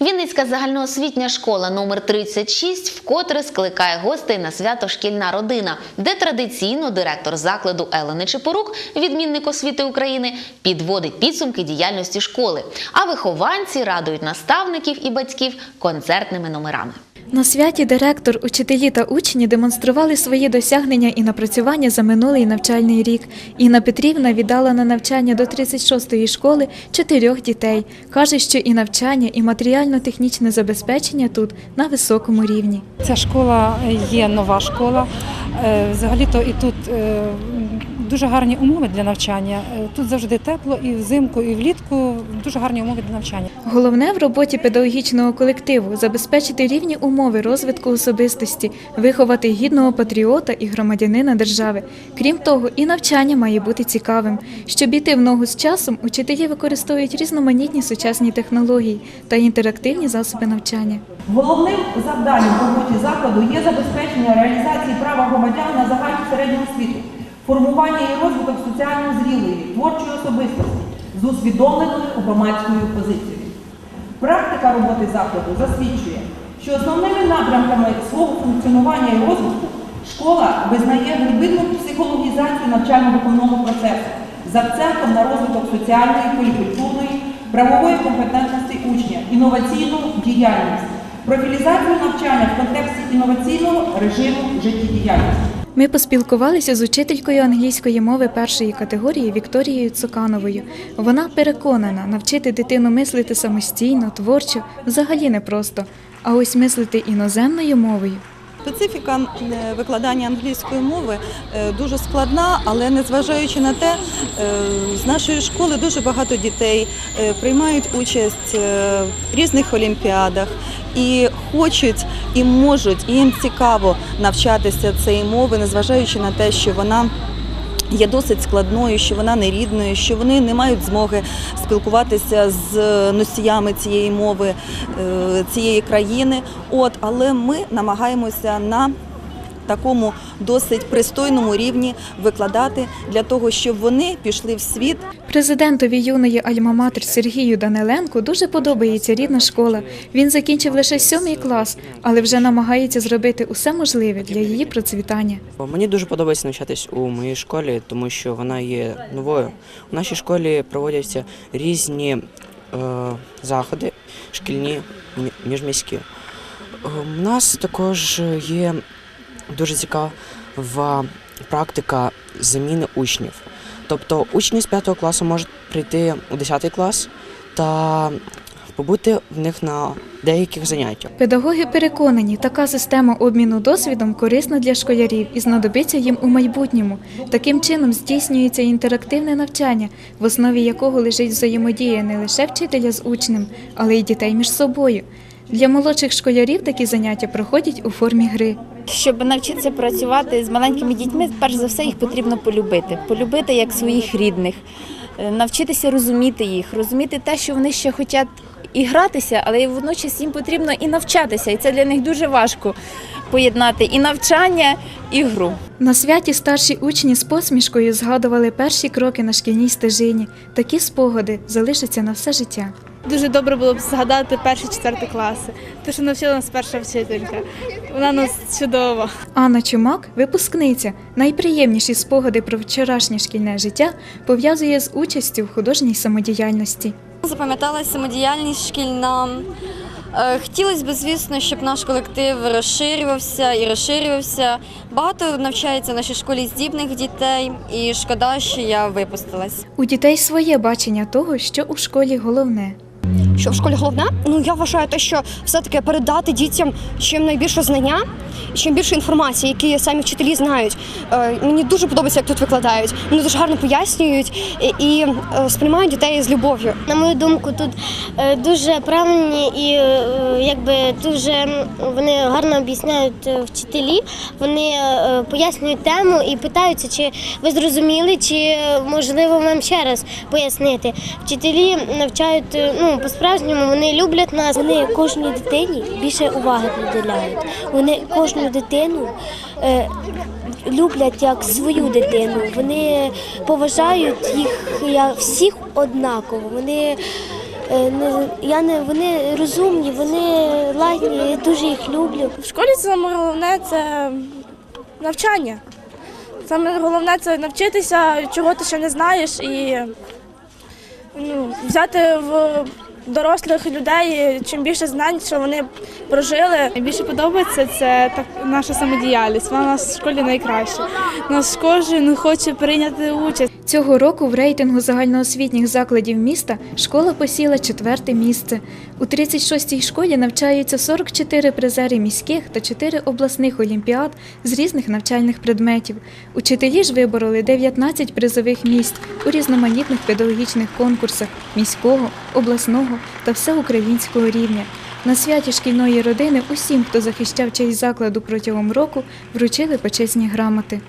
Вінницька загальноосвітня школа номер 36 вкотре скликає гостей на свято Шкільна родина, де традиційно директор закладу Елени Чепорук, відмінник освіти України, підводить підсумки діяльності школи. А вихованці радують наставників і батьків концертними номерами. На святі директор, учителі та учні демонстрували свої досягнення і напрацювання за минулий навчальний рік. Інна Петрівна віддала на навчання до 36-ї школи чотирьох дітей. Каже, що і навчання, і матеріально-технічне забезпечення тут на високому рівні. Ця школа є нова школа. Е, Взагалі-то і тут е, дуже гарні умови для навчання. Е, Тут завжди тепло і взимку, і влітку дуже гарні умови для навчання. Головне в роботі педагогічного колективу забезпечити рівні умови розвитку особистості, виховати гідного патріота і громадянина держави. Крім того, і навчання має бути цікавим. Щоб іти в ногу з часом, учителі використовують різноманітні сучасні технології та інтерактивні засоби навчання. Головним завданням в роботі закладу є забезпечення реалізації права громадян на загальну середню освіту, формування і розвиток соціально зрілої, творчої особистості з усвідомленою громадською позицією. Практика роботи закладу засвідчує, що основними напрямками свого функціонування і розвитку школа визнає глибинну психологізацію навчально-виховного процесу з акцентом на розвиток соціальної, полікультурної, правової компетентності учня, інноваційну діяльність, профілізацію навчання в контексті інноваційного режиму життєдіяльності. Ми поспілкувалися з учителькою англійської мови першої категорії Вікторією Цукановою. Вона переконана, навчити дитину мислити самостійно, творчо взагалі непросто. А ось мислити іноземною мовою Специфіка е, викладання англійської мови е, дуже складна, але незважаючи на те, е, з нашої школи дуже багато дітей приймають участь в різних олімпіадах і хочуть, і можуть, і їм цікаво навчатися цієї мови, незважаючи на те, що вона. Є досить складною, що вона не рідною, що вони не мають змоги спілкуватися з носіями цієї мови е, цієї країни. От, але ми намагаємося на такому досить пристойному рівні викладати для того, щоб вони пішли в світ Президентові юної альма-матер Сергію Даниленку дуже подобається рідна школа. Він закінчив лише сьомий клас, але вже намагається зробити усе можливе для її процвітання. Мені дуже подобається навчатись у моїй школі, тому що вона є новою. У нашій школі проводяться різні е, заходи, шкільні, міжміські. Е, У нас також є дуже цікава практика заміни учнів. Тобто учні з 5 класу можуть прийти у 10 клас та побути в них на деяких заняттях. Педагоги переконані, така система обміну досвідом корисна для школярів і знадобиться їм у майбутньому. Таким чином здійснюється інтерактивне навчання, в основі якого лежить взаємодія не лише вчителя з учнем, але й дітей між собою. Для молодших школярів такі заняття проходять у формі гри. Щоб навчитися працювати з маленькими дітьми, перш за все їх потрібно полюбити. Полюбити як своїх рідних, е, навчитися розуміти їх, розуміти те, що вони ще хочуть і гратися, але водночас їм потрібно і навчатися. І це для них дуже важко поєднати і навчання, і гру. На святі старші учні з посмішкою згадували перші кроки на шкільній стежині. Такі спогади залишаться на все життя. Дуже добре було б згадати перші четверті класи. Те, що навчила нас перша вчителька. Вона нас чудова. Анна Чумак, випускниця, найприємніші спогади про вчорашнє шкільне життя пов'язує з участю в художній самодіяльності. Запам'яталася самодіяльність шкільна. Е, Хотілося б, звісно, щоб наш колектив розширювався і розширювався. Багато навчається в нашій школі здібних дітей, і шкода, що я випустилась. У дітей своє бачення того, що у школі головне. Що в школі головне? Ну я вважаю те, що все-таки передати дітям чим найбільше знання, чим більше інформації, які самі вчителі знають. Е, мені дуже подобається, як тут викладають. Вони дуже гарно пояснюють і, е, сприймають дітей з любов'ю. На мою думку, тут е, дуже правильні і якби дуже вони гарно об'ясняють вчителі. Вони пояснюють тему і питаються, чи ви зрозуміли, чи можливо вам ще раз пояснити. Вчителі навчають ну по-справжньому, вони люблять нас. Вони кожній дитині більше уваги приділяють. Вони кожну дитину. Е, люблять як свою дитину. Вони поважають їх як всіх однаково. Вони е, не, я не, вони розумні, вони ладні, я дуже їх люблю. В школі саме головне це навчання. Саме головне це навчитися, чого ти ще не знаєш, і ну, взяти в дорослих людей чим більше знань, що вони прожили. Найбільше подобається це так наша самодіяльність. Вона в нас в школі найкраща. Нас кожен хоче прийняти участь. Цього року в рейтингу загальноосвітніх закладів міста школа посіла четверте місце. У 36-й школі навчаються 44 призери міських та 4 обласних олімпіад з різних навчальних предметів. Учителі ж вибороли 19 призових місць у різноманітних педагогічних конкурсах міського, обласного та всеукраїнського рівня. На святі шкільної родини усім, хто захищав честь закладу протягом року, вручили почесні грамоти.